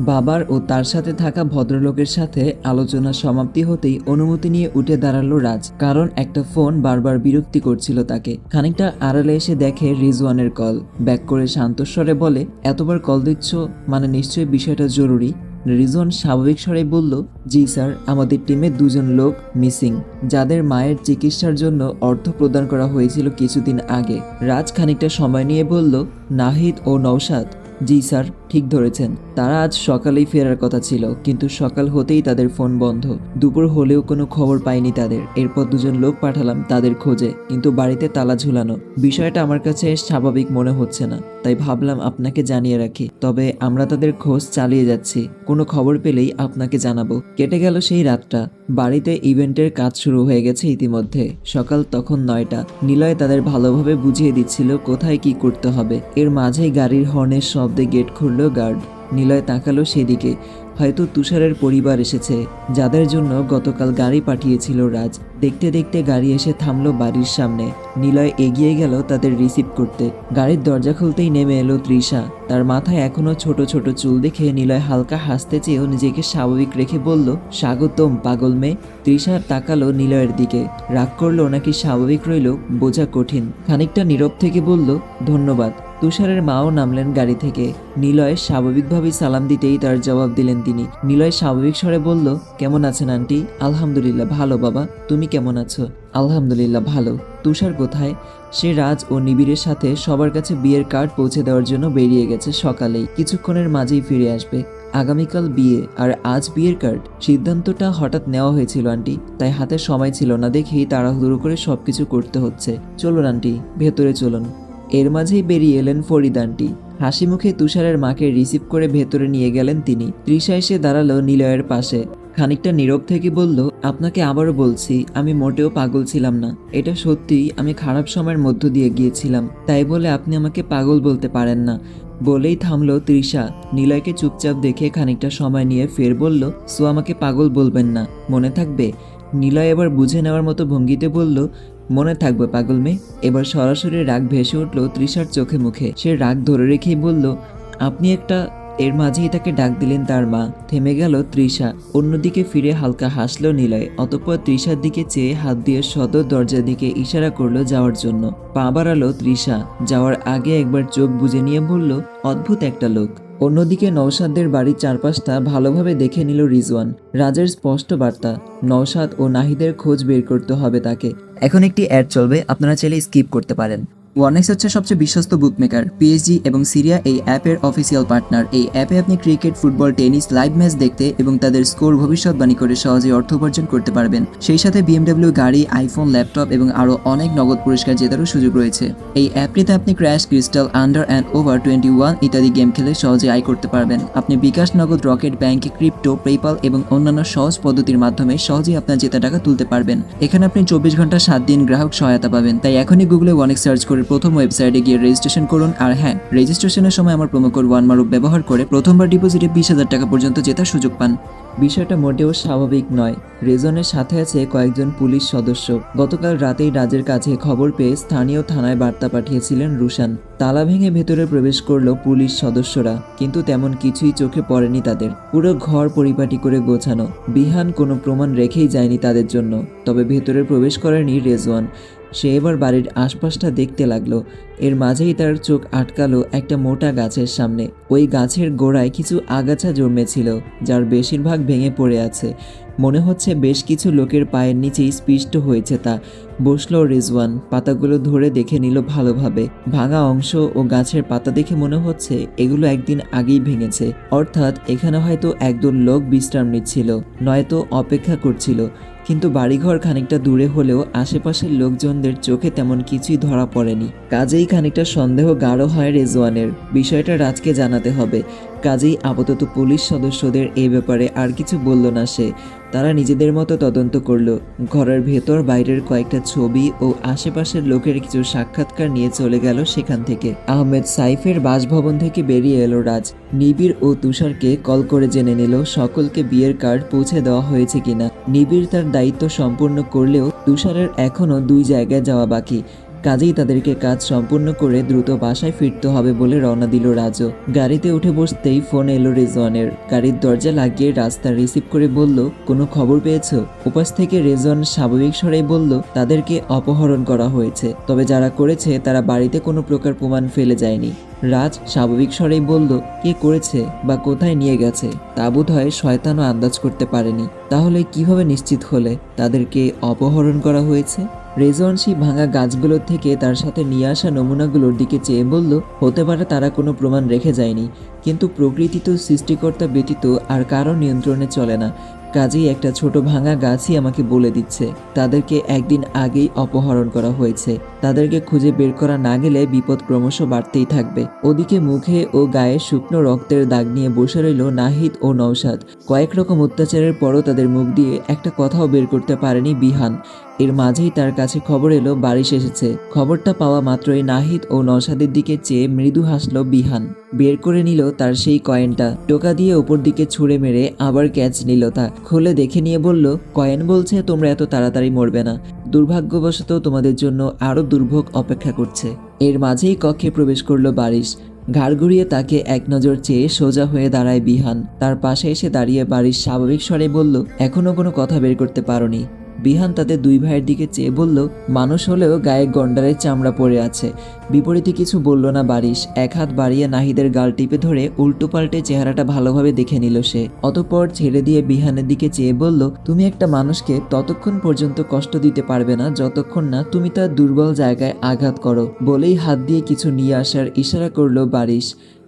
বাবার ও তার সাথে থাকা ভদ্রলোকের সাথে আলোচনার সমাপ্তি হতেই অনুমতি নিয়ে উঠে দাঁড়াল রাজ, কারণ একটা ফোন বারবার বিরক্তি করছিল তাকে। খানিকটা আড়ালে এসে দেখে রিজওয়ানের কল। ব্যাক করে শান্তস্বরে বলে, এতবার কল দিচ্ছ মানে নিশ্চয়ই বিষয়টা জরুরি? রিজন স্বাভাবিক স্বরে বলল, জি স্যার, আমাদের টিমে দুজন লোক মিসিং, যাদের মায়ের চিকিৎসার জন্য অর্থ প্রদান করা হয়েছিল কিছুদিন আগে। রাজ খানিকটা সময় নিয়ে বলল, নাহিদ ও নৌসাদ জি স্যার, ঠিক ধরেছেন। তারা আজ সকালেই ফেরার কথা ছিল, কিন্তু সকাল হতেই তাদের ফোন বন্ধ। দুপুর হলেও কোনো খবর পাইনি তাদের। এরপর দুজন লোক পাঠালাম তাদের খোঁজে, কিন্তু বাড়িতে তালা ঝুলানো। বিষয়টা আমার কাছে স্বাভাবিক মনে হচ্ছে না। তাই ভাবলাম আপনাকে জানিয়ে রাখি। তবে আমরা তাদের খোঁজ চালিয়ে যাচ্ছি। কোনো খবর পেলেই আপনাকে জানাব। কেটে গেল সেই রাতটা। বাড়িতে ইভেন্টের কাজ শুরু হয়ে গেছে ইতিমধ্যে। সকাল তখন নয়টা। নিলয় তাদের ভালোভাবে বুঝিয়ে দিচ্ছিল কোথায় কি করতে হবে। এর মাঝেই গাড়ির হর্নের শব্দে গেট খুললো গার্ড। নিলয় তাকালো সেদিকে। হয়তো তুষারের পরিবার এসেছে, যাদের জন্য গতকাল গাড়ি পাঠিয়েছিল রাজ। দেখতে দেখতে গাড়ি এসে থামলো বাড়ির সামনে। নিলয় এগিয়ে গেল তাদের রিসিভ করতে। গাড়ির দরজা খুলতেই নেমে এলো তৃষা। তার মাথায় এখনও ছোট ছোট চুল দেখে নিলয় হালকা হাসতে চেয়েও নিজেকে স্বাভাবিক রেখে বলল, স্বাগতম, পাগল মেয়ে। তৃষা তাকালো নিলয়ের দিকে। রাগ করল নাকি স্বাভাবিক রইল, বোঝা কঠিন। খানিকটা নীরব থেকে বলল, ধন্যবাদ। তুষারের মাও নামলেন গাড়ি থেকে। নিলয় স্বাভাবিকভাবেই সালাম দিতেই তার জবাব দিলেন তিনি। নিলয় স্বাভাবিক স্বরে বলল, কেমন আছেন আন্টি? আলহামদুলিল্লাহ, ভালো বাবা। তুমি কেমন আছো? আলহামদুলিল্লাহ, ভালো। তুষার কোথায়? সে রাজ ও নিবিড়ের সাথে সবার কাছে বিয়ের কার্ড পৌঁছে দেওয়ার জন্য বেরিয়ে গেছে সকালেই। কিছুক্ষণের মাঝেই ফিরে আসবে। আগামীকাল বিয়ে, আর আজ বিয়ের কার্ড। সিদ্ধান্তটা হঠাৎ নেওয়া হয়েছিল আন্টি। তাই হাতে সময় ছিল না দেখেই তাড়াহুড়ো করে সবকিছু করতে হচ্ছে। চলুন আন্টি, ভেতরে চলুন। এর মাঝেই বেরিয়ে এলেন ফরিদ আন্টি। হাসি মুখে তুষারের মাকে রিসিভ করে ভেতরে নিয়ে গেলেন তিনি। তৃষা এসে দাঁড়াল নিলয়ের পাশে। খানিকটা নীরব থেকে বলল, আপনাকে আবারও বলছি, আমি মোটেও পাগল ছিলাম না। এটা সত্যি আমি খারাপ সময়ের মধ্য দিয়ে গিয়েছিলাম। তাই বলে আপনি আমাকে পাগল বলতে পারেন না। বলেই থামলো তৃষা। নিলয়কে চুপচাপ দেখে খানিকটা সময় নিয়ে ফের বলল, সো আমাকে পাগল বলবেন না। মনে থাকবে। নিলয় এবার বুঝে নেওয়ার মতো ভঙ্গিতে বলল মনে থাকবে পাগল মেয়ে। এবার সরাসরি রাগ ভেসে উঠল তৃষার চোখে মুখে। সে রাগ ধরে রেখেই বলল, আপনি একটা এর মাঝেই তাকে ডাক দিলেন তার মা। থেমে গেল তৃষা। অন্যদিকে ফিরে হালকা হাসল নিলয়। অতঃপর তৃষার দিকে চেয়ে হাত দিয়ে সদর দরজার দিকে ইশারা করল যাওয়ার জন্য। পা বাড়ালো তৃষা। যাওয়ার আগে একবার চোখ বুজে নিয়ে বলল, অদ্ভুত একটা লোক। অন্যদিকে নওশাদদের বাড়ির চারপাশটা ভালোভাবে দেখে নিল রিজওয়ান। রাজের স্পষ্ট বার্তা, নওশাদ ও নাহিদের খোঁজ বের করতে হবে তাকে। এখন একটি অ্যাড চলবে, আপনারা চাইলে স্কিপ করতে পারেন। ওয়ানেক্স হচ্ছে সবচেয়ে বিশ্বস্ত বুকমেকার পিএসজি এবং সিরিয়া এই অ্যাপের অফিসিয়াল পার্টনার এই অ্যাপে আপনি cricket football tennis live match দেখতে এবং তাদের স্কোর ভবিষ্যৎবাণী করে সহজেই অর্থ উপার্জন করতে পারবেন। সেই সাথে বিএমডব্লিউ গাড়ি আইফোন ল্যাপটপ এবং আরও অনেক নগদ পুরস্কার জেতারও সুযোগ রয়েছে। এই অ্যাপটিতে আপনি crash crystal under and over twenty one ইত্যাদি গেম খেলে সহজে আয় করতে পারবেন। আপনি বিকাশ নগদ রকেট ব্যাংকে ক্রিপ্টো পেপাল এবং অন্যান্য সহজ পদ্ধতির মাধ্যমে সহজেই আপনার জেতা টাকা তুলতে পারবেন। এখানে আপনি চব্বিশ ঘণ্টা সাত দিন গ্রাহক সহায়তা পাবেন। তাই এখনই গুগলে অনেক সার্চ করে প্রথম ওয়েবসাইটে গিয়ে রেজিস্ট্রেশন করুন। আর হ্যাঁ রেজিস্ট্রেশনের সময় আমার কোড ওয়ান মারুপ ব্যবহার করে প্রথমবার ডিপোজিটে বিশ হাজার টাকা পর্যন্ত জেতার সুযোগ পান। বিষয়টা মোটেও স্বাভাবিক নয়। রেজনের সাথে আছে কয়েকজন পুলিশ সদস্য। গতকাল রাতেই রাজের কাছে খবর পেয়ে স্থানীয় থানায় বার্তা পাঠিয়েছিলেন রুশান। তালা ভেঙে ভেতরে প্রবেশ করল পুলিশ সদস্যরা, কিন্তু তেমন কিছুই চোখে পড়েনি তাদের। পুরো ঘর পরিপাটি করে গোছানো। বিহান কোনো প্রমাণ রেখেই যায়নি তাদের জন্য। তবে ভেতরে প্রবেশ করেনি রেজওয়ান। সে এবার বাড়ির আশপাশটা দেখতে লাগল। এর মাঝেই তার চোখ আটকালো একটা মোটা গাছের সামনে। ওই গাছের গোড়ায় কিছু আগাছা জন্মেছিল, যার বেশিরভাগ ভেঙে পড়ে আছে। মনে হচ্ছে বেশ কিছু লোকের পায়ের নিচেই স্পৃষ্ট হয়েছে তা। বসল রিজওয়ান, পাতাগুলো ধরে দেখে নিল ভালোভাবে। ভাঙা অংশ ও গাছের পাতা দেখে মনে হচ্ছে এগুলো একদিন আগেই ভেঙেছে। অর্থাৎ এখানে হয়তো একদল লোক বিশ্রাম নিচ্ছিল, নয়তো অপেক্ষা করছিল। কিন্তু বাড়িঘর খানিকটা দূরে হলেও আশেপাশের লোকজনদের চোখে তেমন কিছুই ধরা পড়েনি। কাজেই খানিকটা সন্দেহ গাঢ় হয় রেজওয়ানের। বিষয়টা রাজকে জানাতে হবে। কাজেই আপাতত পুলিশ সদস্যদের এই ব্যাপারে আর কিছু বলল না সে। তারা নিজেদের মতো তদন্ত করল। ঘরের ভেতর, বাইরের কয়েকটা ছবি ও আশেপাশের লোকের কিছু সাক্ষাৎকার নিয়ে চলে গেল সেখান থেকে। আহমেদ সাইফের বাসভবন থেকে বেরিয়ে এলো রাজ। নিবিড় ও তুষারকে কল করে জেনে নিল সকলকে বিয়ের কার্ড পৌঁছে দেওয়া হয়েছে কিনা। নিবিড় তার দায়িত্ব সম্পূর্ণ করলেও তুষারের এখনও দুই জায়গায় যাওয়া বাকি। কাজেই তাদেরকে কাজ সম্পূর্ণ করে দ্রুত বাসায় ফিরতে হবে বলে রওনা দিল রাজও গাড়িতে উঠে বসতেই ফোন এলো রেজওয়ানের। গাড়ির দরজা লাগিয়ে রাস্তা রিসিভ করে বলল, কোনো খবর পেয়েছ? উপাস থেকে রেজওয়ান স্বাভাবিক স্বরেই বলল, তাদেরকে অপহরণ করা হয়েছে। তবে যারা করেছে, তারা বাড়িতে কোনো প্রকার প্রমাণ ফেলে যায়নি। রাজ স্বাভাবিক স্বরেই বলল, কে করেছে বা কোথায় নিয়ে গেছে, তা বোধ হয় শয়তানও আন্দাজ করতে পারেনি। তাহলে কীভাবে নিশ্চিত হলে তাদেরকে অপহরণ করা হয়েছে? রেজওয়ান সেই ভাঙা গাছগুলোর থেকে তার সাথে নিয়ে আসা নমুনাগুলোর দিকে চেয়ে বলল, হতে পারে তারা কোনো প্রমাণ রেখে যায়নি। কিন্তু প্রকৃতি তো সৃষ্টিকর্তা ব্যতীত আর কারও নিয়ন্ত্রণে চলে না। কাজেই একটা ছোট ভাঙা গাছই আমাকে বলে দিচ্ছে। তাদেরকে একদিন আগেই অপহরণ করা হয়েছে। তাদেরকে খুঁজে বের করা না গেলে বিপদ ক্রমশ বাড়তেই থাকবে। ওদিকে মুখে ও গায়ে শুকনো রক্তের দাগ নিয়ে বসে রইল নাহিদ ও নৌসাদ কয়েক রকম অত্যাচারের পরও তাদের মুখ দিয়ে একটা কথাও বের করতে পারেনি বিহান। এর মাঝেই তার কাছে খবর এলো, বারিশ এসেছে। খবরটা পাওয়া মাত্রই নাহিদ ও নৌসাদের দিকে চেয়ে মৃদু হাসল বিহান। বের করে নিল তার সেই কয়েনটা। টোকা দিয়ে ওপর দিকে ছুঁড়ে মেরে আবার ক্যাচ নিল তা। খুলে দেখে নিয়ে বলল, কয়েন বলছে তোমরা এত তাড়াতাড়ি মরবে না। দুর্ভাগ্যবশত তোমাদের জন্য আরও দুর্ভোগ অপেক্ষা করছে। এর মাঝেই কক্ষে প্রবেশ করল বারিশ। ঘাড় ঘুরিয়ে তাকে এক নজর চেয়ে সোজা হয়ে দাঁড়ায় বিহান। তার পাশে এসে দাঁড়িয়ে বাড়ির স্বাভাবিক স্বরে বলল, এখনও কোনো কথা বের করতে পারোনি। বিহান তাদের দুই ভাইয়ের দিকে চেয়ে বলল, মানুষ হলেও গায়ে গন্ডারের চামড়া পড়ে আছে। বিপরীতে কিছু বলল না বারিশ। এক হাত বাড়িয়ে নাহিদের গাল টিপে ধরে উল্টো পাল্টে চেহারাটা ভালোভাবে দেখে নিল সে। অতঃপর ছেড়ে দিয়ে বিহানের দিকে চেয়ে বলল, তুমি একটা মানুষকে ততক্ষণ পর্যন্ত কষ্ট দিতে পারবে না, যতক্ষণ না তুমি তার দুর্বল জায়গায় আঘাত করো। বলেই হাত দিয়ে কিছু নিয়ে আসার ইশারা করল বারিশ।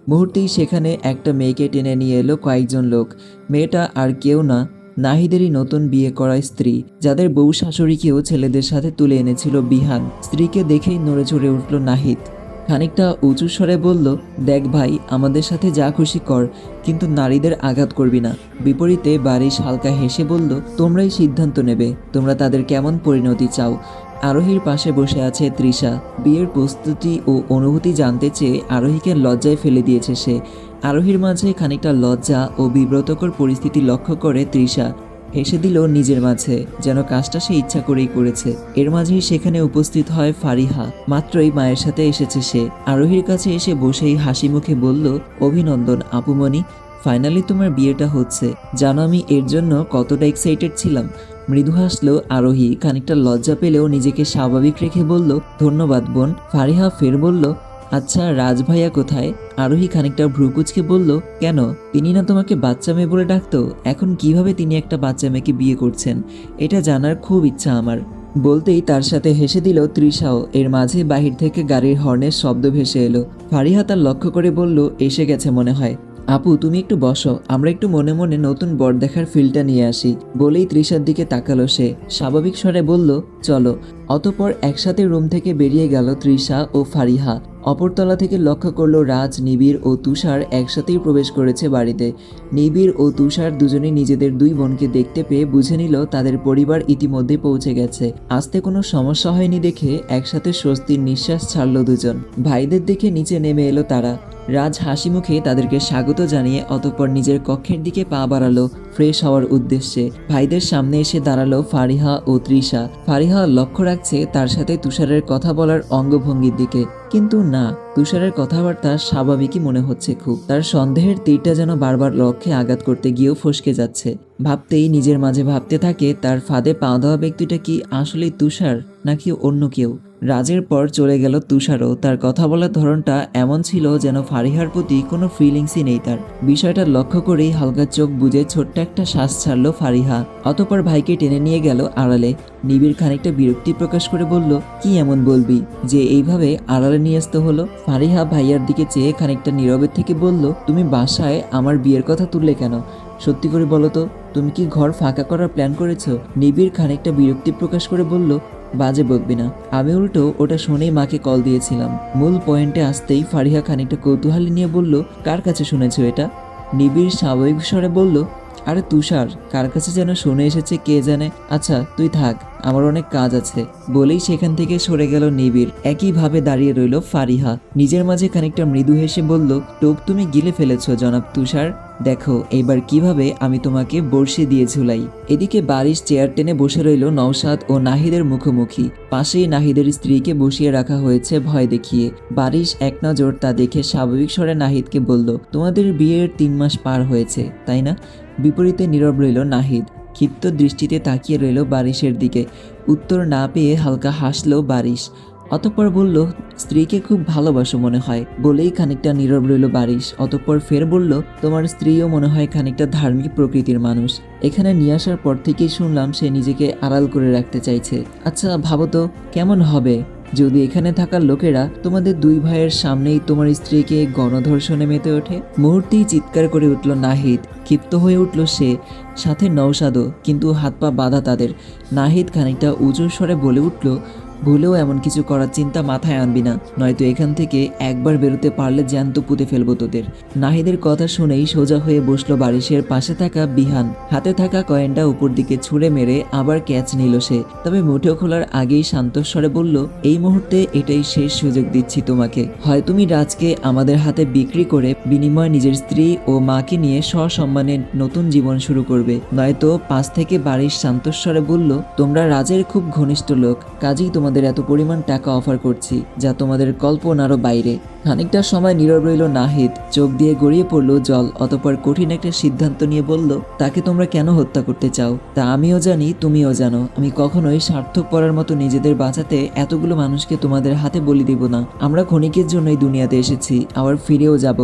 মুহূর্তেই সেখানে একটা মেয়েকে টেনে নিয়ে এলো কয়েকজন লোক। মেয়েটা আর কেউ না নাহিদেরই নতুন বিয়ে করা স্ত্রী, যাদের বউ শাশুড়িকেও ছেলেদের সাথে তুলে এনেছিল বিহান। স্ত্রীকে দেখেই নড়ে চড়ে উঠল নাহিদ। খানিকটা উঁচু স্বরে বলল, দেখ ভাই, আমাদের সাথে যা খুশি কর, কিন্তু নারীদের আঘাত করবি না। বিপরীতে বারিশ হালকা হেসে বলল, তোমরাই সিদ্ধান্ত নেবে, তোমরা তাদের কেমন পরিণতি চাও? আরোহীর পাশে বসে আছে তৃষা। বিয়ের প্রস্তুতি ও অনুভূতি জানতে চেয়ে আরোহীকে লজ্জায় ফেলে দিয়েছে সে। আরোহীর মাঝে খানিকটা লজ্জা ও বিব্রতকর পরিস্থিতি লক্ষ্য করে তৃষা। হেসে দিল নিজের মাঝে, যেন কাজটা সে ইচ্ছা করেই করেছে। এর মাঝেই সেখানে উপস্থিত হয় ফারিহা। মাত্রই মায়ের সাথে এসেছে সে। আরোহীর কাছে এসে বসেই হাসি মুখে বলল, অভিনন্দন, আপুমণি। ফাইনালি তোমার বিয়েটা হচ্ছে। জানো আমি এর জন্য কতটা এক্সাইটেড ছিলাম। মৃদু হাসলো আরোহী। খানিকটা লজ্জা পেলেও নিজেকে স্বাভাবিক রেখে বলল, ধন্যবাদ বোন। ফারিহা ফের বলল আচ্ছা রাজ ভাইয়া কোথায়? আরোহী খানিকটা ভ্রুকুচকে বলল, কেন? তিনি না তোমাকে বাচ্চা মেয়ে বলে ডাকতো? এখন কীভাবে তিনি একটা বাচ্চা মেয়েকে বিয়ে করছেন? এটা জানার খুব ইচ্ছা আমার। বলতেই তার সাথে হেসে দিল তৃষাও। এর মাঝে বাহির থেকে গাড়ির হর্নের শব্দ ভেসে এলো। ফারিহা তার লক্ষ্য করে বলল, এসে গেছে মনে হয়। আপু, তুমি একটু বসো। আমরা একটু মনে মনে নতুন বর দেখার ফিলটা নিয়ে আসি। বলেই তৃষার দিকে তাকালো সে। স্বাভাবিক স্বরে বলল, চলো। অতপর একসাথে রুম থেকে বেরিয়ে গেল তৃষা ও ফারিহা। অপরতলা থেকে লক্ষ্য করল রাজ, নিবিড় ও তুষার একসাথেই প্রবেশ করেছে বাড়িতে। নিবিড় ও তুষার দুজনেই নিজেদের দুই বোনকে দেখতে পেয়ে বুঝে নিল তাদের পরিবার ইতিমধ্যে পৌঁছে গেছে। আসতে কোনো সমস্যা হয়নি দেখে একসাথে স্বস্তির নিঃশ্বাস ছাড়ল দুজন। ভাইদের দেখে নিচে নেমে এলো তারা। রাজ হাসি মুখে তাদেরকে স্বাগত জানিয়ে অতঃপর নিজের কক্ষের দিকে পা বাড়ালো। ফ্রেশ হওয়ার উদ্দেশ্যে ভাইদের সামনে এসে দাঁড়াল ফারিহা ও তৃষা। ফারিহা লক্ষ্য রাখছে তার সাথে তুষারের কথা বলার অঙ্গভঙ্গির দিকে, কিন্তু না। তুষারের কথাবার্তা স্বাভাবিকই মনে হচ্ছে খুব। তার সন্দেহের তীরটা যেন বারবার লক্ষ্যে আঘাত করতে গিয়েও ফসকে যাচ্ছে। ভাবতেই নিজের মাঝে ভাবতে থাকে, তার ফাঁদে পা দেওয়া ব্যক্তিটা কি আসলে তুষার, নাকি অন্য কেউ? রাজের পর চলে গেল তুষারও। তার কথা বলার ধরনটা এমন ছিল যেন ফারিহার প্রতি কোনো ফিলিংসই নেই তার। বিষয়টা লক্ষ্য করেই হালকা চোখ বুঝে ছোট্ট একটা শ্বাস ছাড়ল ফারিহা। অতপর ভাইকে টেনে নিয়ে গেল আড়ালে। নিবিড় খানিকটা বিরক্তি প্রকাশ করে বলল, কি এমন বলবি যে এইভাবে আড়ালে নিয়ে আসতে হলো? ফারিহা ভাইয়ার দিকে চেয়ে খানিকটা নীরবের থেকে বলল, তুমি বাসায় আমার বিয়ের কথা তুললে কেন? সত্যি করে বলো তো, তুমি কি ঘর ফাঁকা করার প্ল্যান করেছ? নিবিড় খানিকটা বিরক্তি প্রকাশ করে বলল, বাজে বকবি না। আমি উল্টো ওটা শুনেই মাকে কল দিয়েছিলাম। মূল পয়েন্টে আসতেই ফারিহা খানিকটা কৌতূহলী নিয়ে বলল, কার কাছে শুনেছো এটা? নিবিড় স্বাভাবিক স্বরে বলল, আরে তুষার, কার কাছে যেন শুনে এসেছে কে জানে? আচ্ছা তুই থাক। আমার অনেক কাজ আছে। বলেই সেখান থেকে সরে গেল নিবিড়। একইভাবে দাঁড়িয়ে রইল ফারিহা। নিজের মাঝে খানিকটা মৃদু হেসে বলল, টোপ তুমি গিলে ফেলেছ, জনাব তুষার। দেখো এইবার কীভাবে আমি তোমাকে বর্ষে দিয়ে ঝুলাই। এদিকে বারিশ চেয়ার টেনে বসে রইল নওশাদ ও নাহিদের মুখোমুখি। পাশেই নাহিদের স্ত্রীকে বসিয়ে রাখা হয়েছে ভয় দেখিয়ে। বারিশ এক নজর তা দেখে স্বাভাবিক স্বরে নাহিদকে বলল, তোমাদের বিয়ের তিন মাস পার হয়েছে, তাই না? বিপরীতে নীরব রইল নাহিদ। ক্ষিপ্ত দৃষ্টিতে তাকিয়ে রইল বারিশের দিকে। উত্তর না পেয়ে হালকা হাসলো বারিশ। অতঃপর বলল, স্ত্রীকে খুব ভালোবাসো মনে হয়। বলেই খানিকটা নীরব রইল বারিশ। অতঃপর ফের বলল, তোমার স্ত্রীও মনে হয় খানিকটা ধার্মিক প্রকৃতির মানুষ। এখানে নিয়ে আসার পর থেকেই শুনলাম সে নিজেকে আড়াল করে রাখতে চাইছে। আচ্ছা ভাবো তো, কেমন হবে? যদি এখানে থাকা লোকেরা তোমাদের দুই ভাইয়ের সামনেই তোমার স্ত্রীকে গণধর্ষণে মেতে ওঠে? মুহূর্তেই চিৎকার করে উঠল নাহিদ। ক্ষিপ্ত হয়ে উঠল সে। সাথে নৌসাদও কিন্তু হাত পা বাঁধা তাদের। নাহিদ খানিকটা উঁচু স্বরে বলে উঠল ভুলেও এমন কিছু করার চিন্তা মাথায় আনবি না। নয়তো এখান থেকে একবার বেরোতে পারলে জ্যান্ত পুঁতে ফেলব তোদের। নাহিদের কথা শুনেই সোজা হয়ে বসল বারিশের পাশে থাকা বিহান। হাতে থাকা কয়েনটা উপর দিকে ছুঁড়ে মেরে আবার ক্যাচ নিল সে। তবে মুঠো খোলার আগেই শান্তস্বরে বলল, এই মুহূর্তে এটাই শেষ সুযোগ দিচ্ছি তোমাকে। হয় তুমি রাজকে আমাদের হাতে বিক্রি করে বিনিময়ে নিজের স্ত্রী ও মাকে নিয়ে সসম্মানে নতুন জীবন শুরু করবে। নয়তো পাশ থেকে বাড়ির শান্তস্বরে বলল, তোমরা রাজের খুব ঘনিষ্ঠ লোক, কাজেই তোমাদের এত পরিমাণ টাকা অফার করছি, যা তোমাদের কল্পনারও বাইরে। খানিকটা সময় নীরব রইল নাহিদ, চোখ দিয়ে গড়িয়ে পড়ল জল, অতপর কঠিন একটা সিদ্ধান্ত নিয়ে বলল, তাকে তোমরা কেন হত্যা করতে চাও? তা আমিও জানি, তুমিও জানো। আমি কখনোই সার্থক পড়ার মতো নিজেদের বাঁচাতে এতগুলো মানুষকে তোমাদের হাতে বলি দিব না। আমরা ক্ষণিকের জন্যই দুনিয়াতে এসেছি, আবার ফিরেও যাব।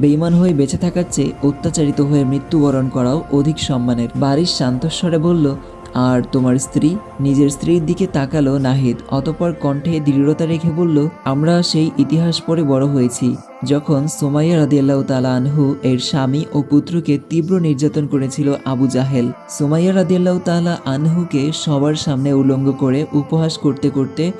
বেইমান হয়ে বেঁচে থাকার চেয়ে অত্যাচারিত হয়ে মৃত্যুবরণ করাও অধিক সম্মানের। বাড়ির শান্তস্বরে বলল আর তোমার স্ত্রী নিজের স্ত্রীর দিকে তাকালো নাহিদ, অতপর কণ্ঠে দৃঢ়তা রেখে বলল, আমরা সেই ইতিহাস পড়ে বড় হয়েছি, যখন সোমাইয়া রাদিয়াল্লাহু তাআলা আনহু এর স্বামী ও পুত্রকে তীব্র নির্যাতন করেছিল আবু জাহেল। সোমাইয়া রাদিয়াল্লাহু তাআলা আনহুকে সবার সামনে উলঙ্গ করে উপহাস করতে করতে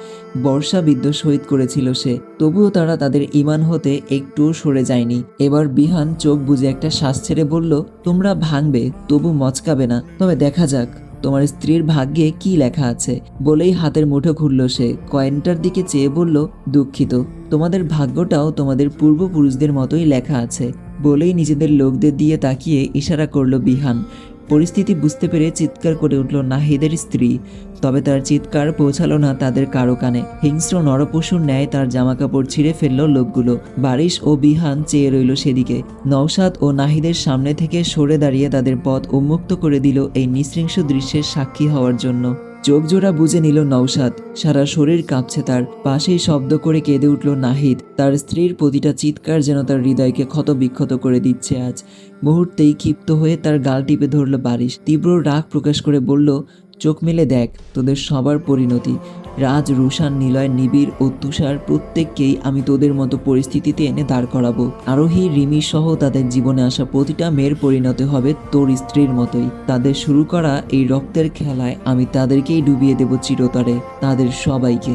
বর্ষা বিদ্য শহীদ করেছিল সে। তবুও তারা তাদের ইমান হতে একটু সরে যায়নি। এবার বিহান চোখ বুজে একটা শ্বাস ছেড়ে বলল, তোমরা ভাঙবে, তবু মচকাবে না। তবে দেখা যাক। তোমার স্ত্রীর ভাগ্যে কি লেখা আছে? বলেই হাতের মুঠো খুলল সে। কয়েনটার দিকে চেয়ে বলল, দুঃখিত, তোমাদের ভাগ্যটাও তোমাদের পূর্বপুরুষদের মতোই লেখা আছে। বলেই নিজেদের লোকদের দিয়ে তাকিয়ে ইশারা করল বিহান। পরিস্থিতি বুঝতে পেরে চিৎকার করে উঠল নাহিদের স্ত্রী। তবে তার চিৎকার পৌঁছালো না তাদের কারও কানে। হিংস্র নরপশুর ন্যায় তার জামাকাপড় ছিঁড়ে ফেলল লোকগুলো। বারিশ ও বিহান চেয়ে রইল সেদিকে। নওশাদ ও নাহিদের সামনে থেকে সরে দাঁড়িয়ে তাদের পথ উন্মুক্ত করে দিল এই নৃশৃংস দৃশ্যের সাক্ষী হওয়ার জন্য। চোখ জোড়া বুঝে নিল নৌসাদ সারা শরীর কাঁপছে তার। পাশেই শব্দ করে কেঁদে উঠল নাহিদ। তার স্ত্রীর প্রতিটা চিৎকার যেন তার হৃদয়কে ক্ষত বিক্ষত করে দিচ্ছে আজ। মুহূর্তেই ক্ষিপ্ত হয়ে তার গাল টিপে ধরল বারিশ। তীব্র রাগ প্রকাশ করে বলল চোখ মেলে দেখ, তোদের সবার পরিণতি। রাজ, রুশান, নিলয়, নিবিড় ও তুষার প্রত্যেককেই আমি তোদের মতো পরিস্থিতিতে এনে দাঁড় করাবো। আরোহী রিমি সহ তাদের জীবনে আসা প্রতিটা মেয়ের পরিণত হবে তোর স্ত্রীর মতোই। তাদের শুরু করা এই রক্তের খেলায় আমি তাদেরকেই ডুবিয়ে দেব চিরতরে, তাদের সবাইকে।